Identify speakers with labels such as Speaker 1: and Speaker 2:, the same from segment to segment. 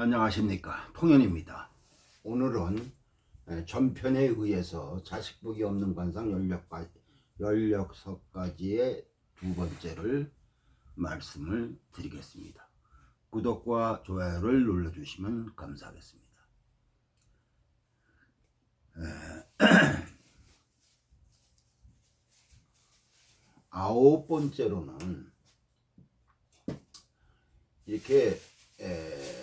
Speaker 1: 안녕하십니까 통연입니다. 오늘은 에, 전편에 의해서 자식복이 없는 관상 16가지, 16가지의 두 번째를 말씀을 드리겠습니다. 구독과 좋아요를 눌러주시면 감사하겠습니다. 에, 아홉 번째로는 이렇게 에,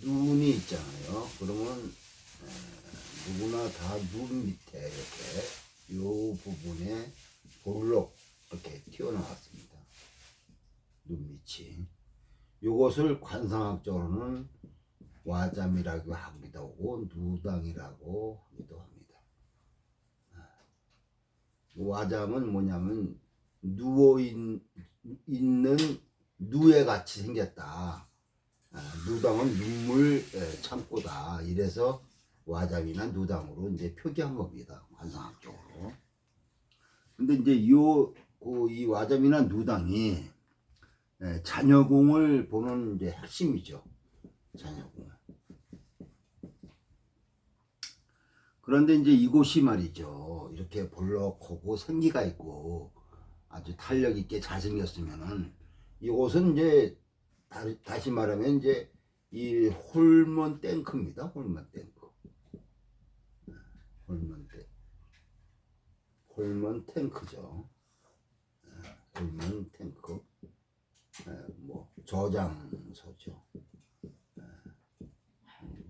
Speaker 1: 눈이 있잖아요. 그러면 에, 누구나 다 눈 밑에 이렇게 요 부분에 볼록 이렇게 튀어나왔습니다. 눈 밑이. 요것을 관상학적으로는 와잠이라고 하기도 하고 누당이라고 하기도 합니다. 아, 와잠은 뭐냐면 누워 있, 있는 누에 같이 생겼다. 아, 누당은 눈물 에, 참고다. 이래서 와잠이나 누당으로 이제 표기한 겁니다. 관상학적으로. 근데 이제 요, 그, 이 와잠이나 누당이 에, 자녀공을 보는 이제 핵심이죠. 자녀공. 그런데 이제 이곳이 말이죠. 이렇게 볼록하고 생기가 있고 아주 탄력 있게 잘생겼으면은 이곳은 이제 다, 다시 말하면 이제 이 홀먼 탱크입니다. 홀먼 탱크. 탱크. 홀먼 탱크죠. 예, 홀먼 탱크. 예, 뭐 저장소죠. 예.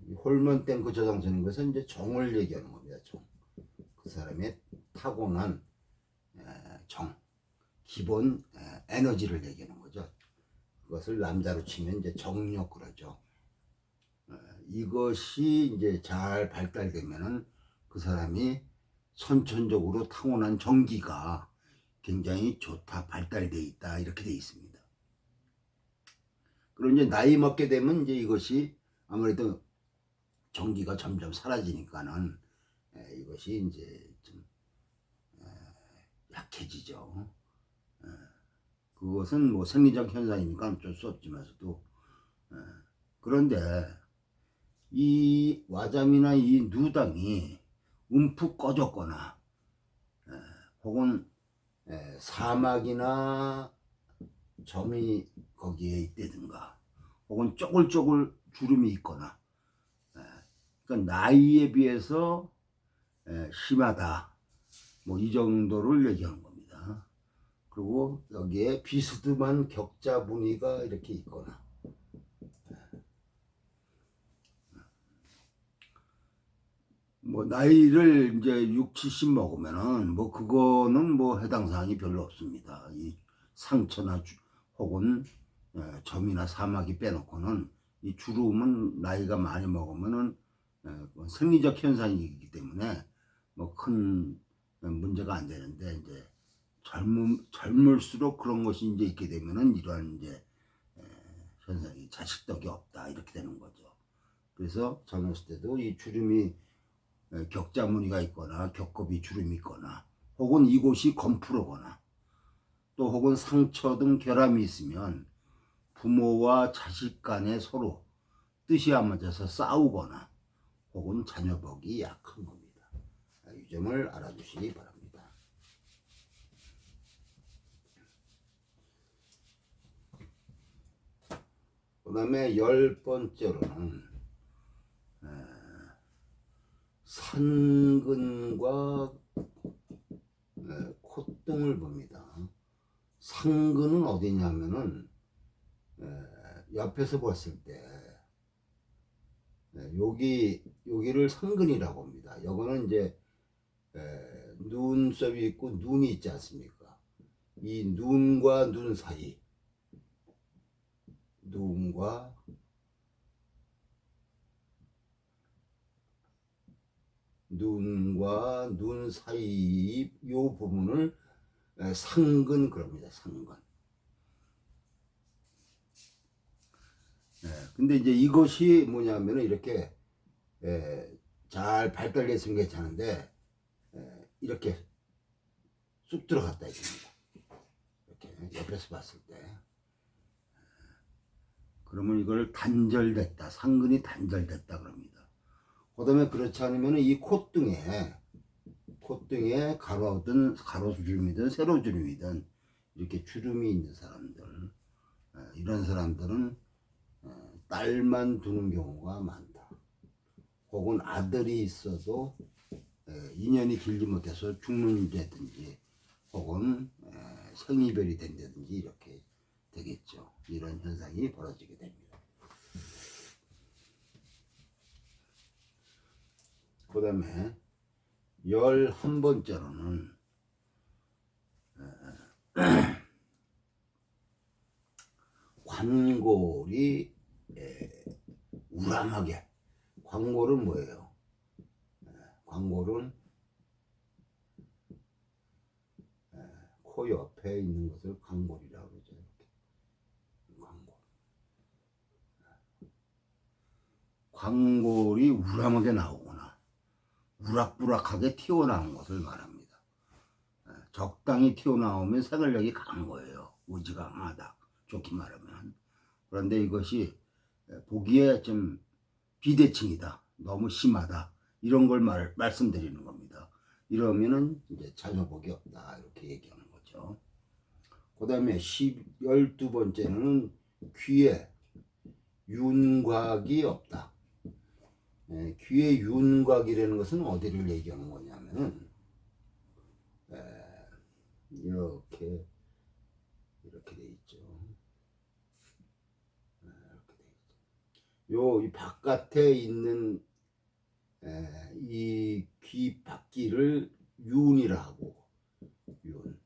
Speaker 1: 이 홀먼 탱크 저장소는 것은 이제 정을 얘기하는 겁니다. 정. 그 사람의 타고난 예, 정. 기본 에, 에너지를 얘기하는 거죠. 그것을 남자로 치면 이제 정력 그러죠. 에, 이것이 이제 잘 발달되면은 그 사람이 선천적으로 타고난 정기가 굉장히 좋다, 발달돼 있다 이렇게 돼 있습니다. 그리고 이제 나이 먹게 되면 이제 이것이 아무래도 정기가 점점 사라지니까는 에, 이것이 이제 좀 에, 약해지죠. 그것은 뭐 생리적 현상이니까 어쩔 수 없지만서도 예. 그런데 이 와잠이나 이 누당이 움푹 꺼졌거나 예, 혹은 예, 사막이나 점이 거기에 있다든가 혹은 쪼글쪼글 주름이 있거나 예, 그러니까 나이에 비해서 예, 심하다 뭐 이 정도를 얘기하는 겁니다. 그리고 여기에 비스듬한 격자 무늬가 이렇게 있거나 뭐 나이를 이제 6, 70 먹으면은 뭐 그거는 뭐 해당 사항이 별로 없습니다. 이 상처나 주, 혹은 에, 점이나 사막이 빼놓고는 이 주름은 나이가 많이 먹으면은 에, 뭐 생리적 현상이기 때문에 뭐 큰 문제가 안 되는데 이제 젊음, 젊을수록 그런 것이 이제 있게 되면은 이러한 이제 에, 현상이 자식덕이 없다 이렇게 되는 거죠. 그래서 젊었을 때도 이 주름이 에, 격자 무늬가 있거나 격겁이 주름이 있거나 혹은 이곳이 검푸르거나 또 혹은 상처 등 결함이 있으면 부모와 자식 간에 서로 뜻이 안 맞아서 싸우거나 혹은 자녀복이 약한 겁니다. 이 점을 알아주시기 바랍니다. 그 다음에 열 번째로는 에, 상근과 에, 콧등을 봅니다. 상근은 어디냐면은 에, 옆에서 봤을 때 에, 여기 여기를 상근이라고 합니다. 이거는 이제 에, 눈썹이 있고 눈이 있지 않습니까? 이 눈과 눈 사이 눈과 눈과 눈 사이 요 부분을 에, 상근 그럽니다. 상근. 예, 근데 이제 이것이 뭐냐면은 이렇게 에, 잘 발달됐으면 괜찮은데 에, 이렇게 쑥 들어갔다 이겁니다. 이렇게 옆에서 봤을 때. 그러면 이걸 단절됐다. 상근이 단절됐다 그럽니다. 그 다음에 그렇지 않으면 이 콧등에 콧등에 가로든 가로주름이든 세로주름이든 이렇게 주름이 있는 사람들 에, 이런 사람들은 에, 딸만 두는 경우가 많다. 혹은 아들이 있어도 에, 인연이 길지 못해서 죽는다든지 혹은 에, 생이별이 된다든지 이렇게 되겠죠. 이런 현상이 벌어지게 됩니다. 그 다음에 열한 번째로는 에, 우람하게 관골은 뭐예요? 에, 코 옆에 있는 것을 관골이라고 그러죠. 관골. 관골이 우람하게 나오거 나 우락부락하게 튀어나온 것을 말합니다. 에, 적당히 튀어나오면 생활력이 강한 거예요. 의지가 강하다. 좋게 말하면. 그런데 이것이 보기에 좀 비대칭이다. 너무 심하다. 이런 걸 말, 말씀드리는 겁니다. 이러면은 이제 자녀복이 없다. 이렇게 얘기하는 거죠. 그 다음에 12번째는 귀에 윤곽이 없다. 에, 귀에 윤곽이라는 것은 어디를 얘기하는 거냐면은 에, 이렇게 이렇게 돼 있죠. 에, 이렇게 돼 있죠. 요 이 바깥에 있는 이 귀 바퀴를 윤이라고 윤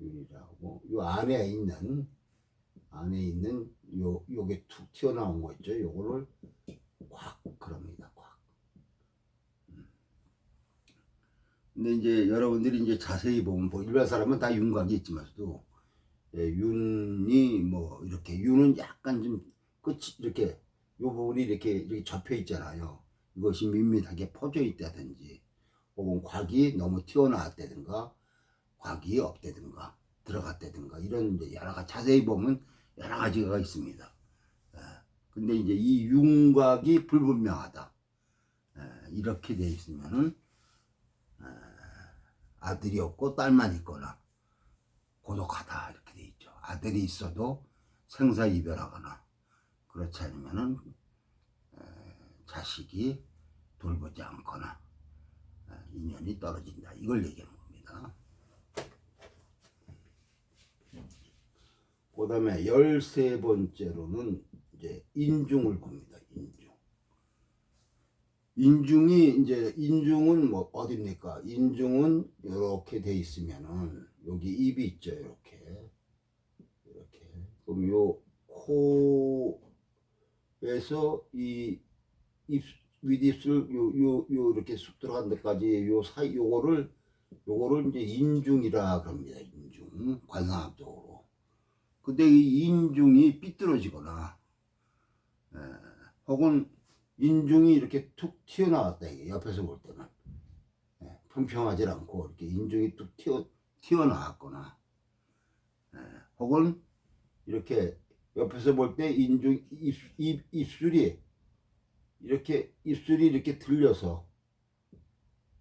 Speaker 1: 윤이라고 요 안에 있는 안에 있는 요 요게 툭 튀어나온 거 있죠. 요거를 곽 그럽니다. 곽. 음. 근데 이제 여러분들이 이제 자세히 보면 뭐 일반 사람은 다 윤곽이 있지만서도 예, 윤이 뭐 이렇게 윤은 약간 좀 끝이 이렇게 요 부분이 이렇게 이렇게 접혀 있잖아요. 이것이 밋밋하게 퍼져 있다든지 혹은 곽이 너무 튀어나왔다든가 곽이 없다든가 들어갔다든가 이런 여러 가지 자세히 보면 여러 가지가 있습니다. 예, 근데 이제 이 윤곽이 불분명하다. 예, 이렇게 돼 있으면은 예, 아들이 없고 딸만 있거나 고독하다 이렇게 돼 있죠. 아들이 있어도 생사 이별하거나 그렇지 않으면은 에, 자식이 돌보지 않거나 에, 인연이 떨어진다. 이걸 얘기하는 겁니다. 그 다음에 열세 번째로는 이제 인중을 봅니다. 인중. 인중이 이제 인중은 뭐 어딥니까? 인중은 이렇게 돼 있으면은 여기 입이 있죠. 이렇게 이렇게 그럼 요 코에서 이 입, 윗입술 요 요 요 이렇게 쑥 들어간 데까지 요 사이 요거를 요거를 이제 인중이라 그럽니다. 인중 관상학적으로. 근데 이 인중이 삐뚤어지거나 에, 혹은 인중이 이렇게 툭 튀어나왔다 이게 옆에서 볼 때는. 예, 평평하지 않고 이렇게 인중이 툭 튀어 튀어나왔거나. 예, 혹은 이렇게 옆에서 볼 때 인중 입, 입 입술이 이렇게 입술이 이렇게 들려서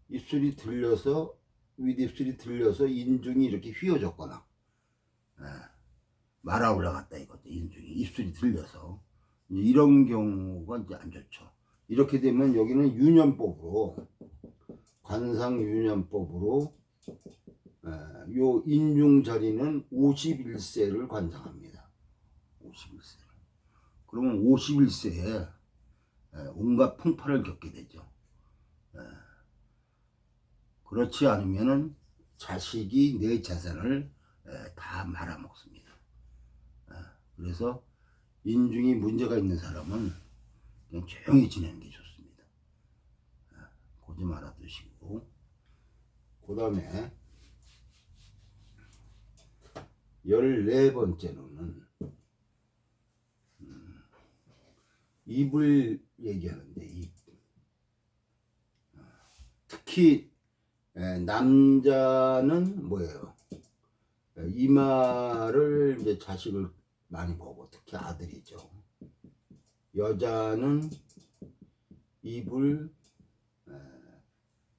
Speaker 1: 입술이 들려서 윗입술이 들려서 인중이 이렇게 휘어졌거나. 예, 말아 올라갔다 이거죠 인중이. 입술이 들려서 이런 경우가 이제 안 좋죠. 이렇게 되면 여기는 유년법으로 관상 유년법으로 에, 요 인중 자리는 51세를 관상합니다. 51세. 그러면 51세에 온갖 풍파를 겪게 되죠. 에, 그렇지 않으면은 자식이 내 재산을 에, 다 말아먹습니다. 에, 그래서 인중이 문제가 있는 사람은 그냥 조용히 지내는 게 좋습니다. 아, 고지 말아 두시고 그 다음에 열네 번째로는 음, 입을 얘기하는데 입 아, 특히 에, 남자는 뭐예요? 에, 이마를 이제 자식을 많이 보고 특히 아들이죠. 여자는 입을 에,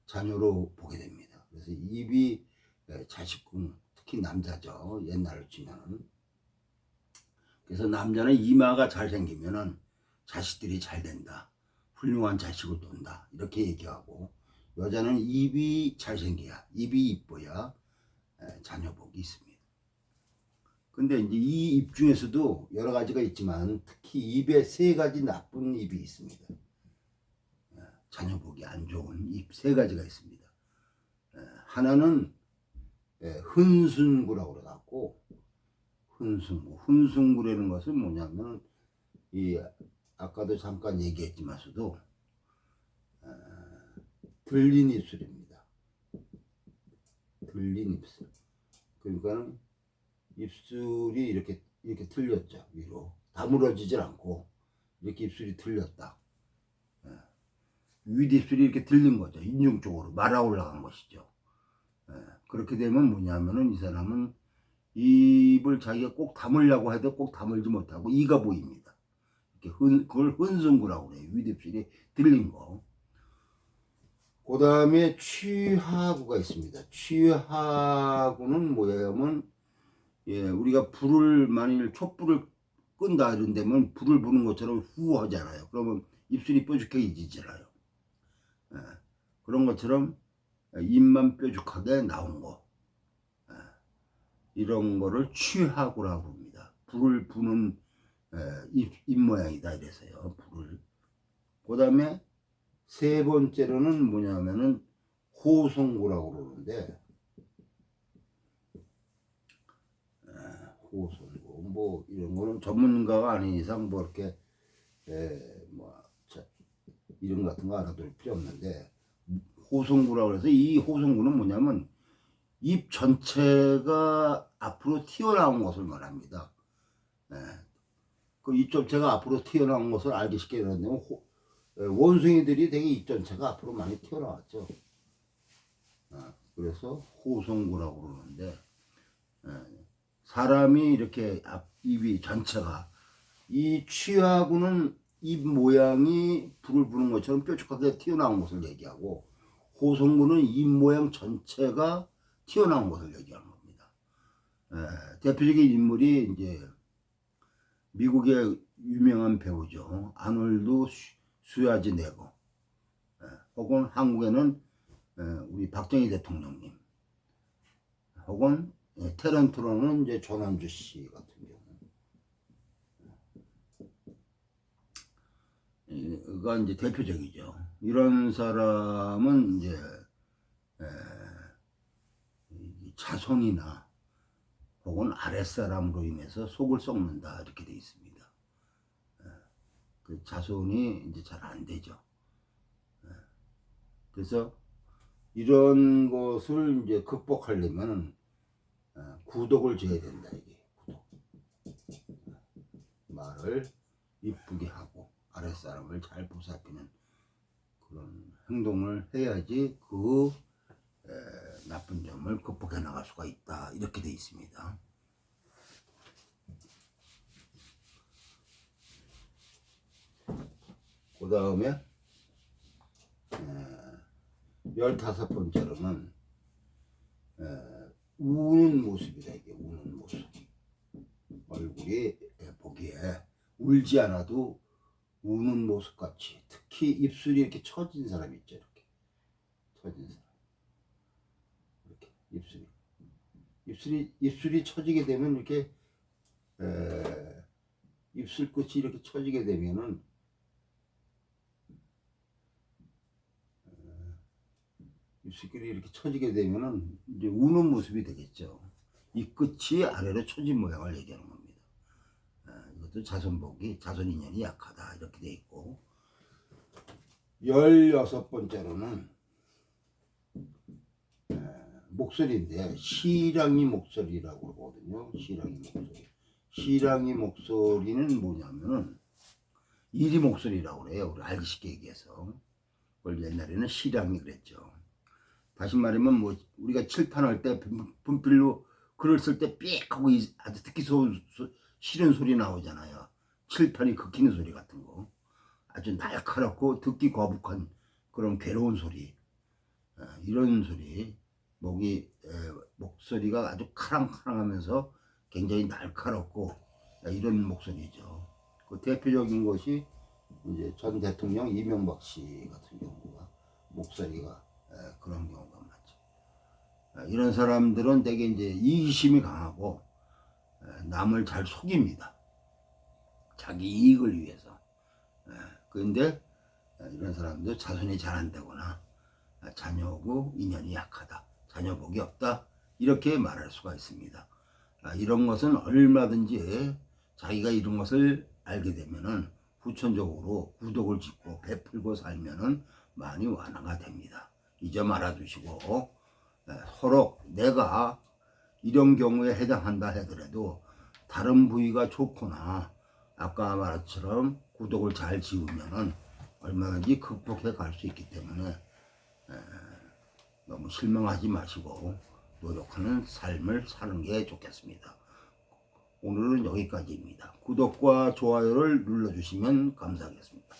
Speaker 1: 자녀로 보게 됩니다. 그래서 입이 에, 자식궁 특히 남자죠. 옛날로 치면은 그래서 남자는 이마가 잘 생기면은 자식들이 잘 된다. 훌륭한 자식을 둔다. 이렇게 얘기하고 여자는 입이 잘 생겨야 입이 이뻐야 에, 자녀 복이 있습니다. 근데 이제 이 입 중에서도 여러 가지가 있지만 특히 입에 세 가지 나쁜 입이 있습니다. 에, 자녀 복이 안 좋은 입 세 가지가 있습니다. 에, 하나는 에, 흔순구라고 그래갖고 흔순구. 흔순구라는 것은 뭐냐면 이 아까도 잠깐 얘기했지만서도 어, 들린 입술입니다. 들린 입술. 그러니까는 입술이 이렇게 이렇게 틀렸죠 위로 다물어지질 않고 이렇게 입술이 틀렸다. 예. 윗입술이 이렇게 들린 거죠 인중 쪽으로 말아 올라간 것이죠. 예. 그렇게 되면 뭐냐면은 이 사람은 입을 자기가 꼭 담으려고 해도 꼭 담을지 못하고 이가 보입니다. 이렇게 흔, 그걸 흔승구라고 그래요. 윗입술이 들린 거. 그 다음에 취하구가 있습니다. 취하구는 뭐냐면 예, 우리가 불을 만일 촛불을 끈다 이런 데면 불을 부는 것처럼 후 하잖아요. 그러면 입술이 뾰족해지잖아요. 예, 그런 것처럼 입만 뾰족하게 나온 거. 예, 이런 거를 취하구라고 합니다. 불을 부는 예, 입, 입 모양이다 이래서요. 불을. 그 다음에 세 번째로는 뭐냐면은 호송구라고 그러는데 에, 호송구 뭐 이런 거는 전문가가 아닌 이상 뭐 이렇게 에, 뭐 자, 이름 같은 거 알아둘 필요 없는데 호송구라고 해서 이 호송구는 뭐냐면 입 전체가 앞으로 튀어나온 것을 말합니다. 예. 그입 전체가 앞으로 튀어나온 것을 알기 쉽게 이러는데 예, 원숭이들이 되게 입 전체가 앞으로 많이 튀어나왔죠. 아, 그래서 호송구라고 그러는데 예, 사람이 이렇게 앞 입이 전체가 이 취하고는 입 모양이 불을 부는 것처럼 뾰족하게 튀어나온 것을 얘기하고 호송구는 입 모양 전체가 튀어나온 것을 얘기하는 겁니다. 예, 대표적인 인물이 이제 미국의 유명한 배우죠. 아놀드 수야지 네고 예, 혹은 한국에는 예, 우리 박정희 대통령님 혹은 예, 테런트로는 이제 조남주 씨 같은 경우 가 이제 대표적이죠. 이런 사람은 이제 자손이나 혹은 아랫사람으로 인해서 속을 썩는다 이렇게 돼 있습니다. 에, 그 자손이 이제 잘 안 되죠. 에, 그래서 이런 것을 이제 극복하려면 구독을 줘야 된다 이게 구독. 말을 이쁘게 하고 아랫사람을 잘 보살피는 그런 행동을 해야지 그 에, 나쁜 점을 극복해 나갈 수가 있다 이렇게 돼 있습니다. 그 다음에 열다섯 번째로는 에, 우는 모습이다 이게 우는 모습. 얼굴이 에, 보기에 울지 않아도 우는 모습 같이. 특히 입술이 이렇게 처진 사람 있죠 이렇게. 처진 사람. 이렇게 입술이. 입술이 입술이 처지게 되면 이렇게 에, 입술 끝이 이렇게 처지게 되면은 입술끼리 이렇게 처지게 되면은 이제 우는 모습이 되겠죠. 이 끝이 아래로 처진 모양을 얘기하는 겁니다. 이것도 자손복이 자손 인연이 약하다 이렇게 돼 있고 열여섯 번째로는 목소리인데 시랑이 목소리라고 그러거든요. 시랑이 목소리. 시랑이 목소리는 뭐냐면은 이리 목소리라고 그래요. 우리 알기 쉽게 얘기해서. 그걸 옛날에는 시랑이 그랬죠. 다시 말하면 뭐 우리가 칠판할 때 분필로 글을 쓸 때 삑 하고 아주 특히 소, 소, 싫은 소리 나오잖아요. 칠판이 긁히는 소리 같은 거. 아주 날카롭고 듣기 거북한 그런 괴로운 소리. 어, 이런 소리. 목이 에, 목소리가 아주 카랑카랑 하면서 굉장히 날카롭고 에, 이런 목소리죠. 그 대표적인 것이 이제 전 대통령 이명박 씨 같은 경우가 목소리가 에, 그런 경우가 많죠. 에, 이런 사람들은 되게 이제 이기심이 강하고 에, 남을 잘 속입니다. 자기 이익을 위해서. 에, 그런데 에, 이런 사람도 자손이 잘 안 되거나 에, 자녀하고 인연이 약하다. 자녀 복이 없다. 이렇게 말할 수가 있습니다. 아, 이런 것은 얼마든지 자기가 이런 것을 알게 되면은 후천적으로 구독을 짓고 베풀고 살면은 많이 완화가 됩니다. 이점 알아두시고 에, 서로 내가 이런 경우에 해당한다 하더라도 다른 부위가 좋거나 아까 말한처럼 구독을 잘 지으면은 얼마든지 극복해 갈 수 있기 때문에 에, 너무 실망하지 마시고 노력하는 삶을 사는 게 좋겠습니다. 오늘은 여기까지입니다. 구독과 좋아요를 눌러주시면 감사하겠습니다.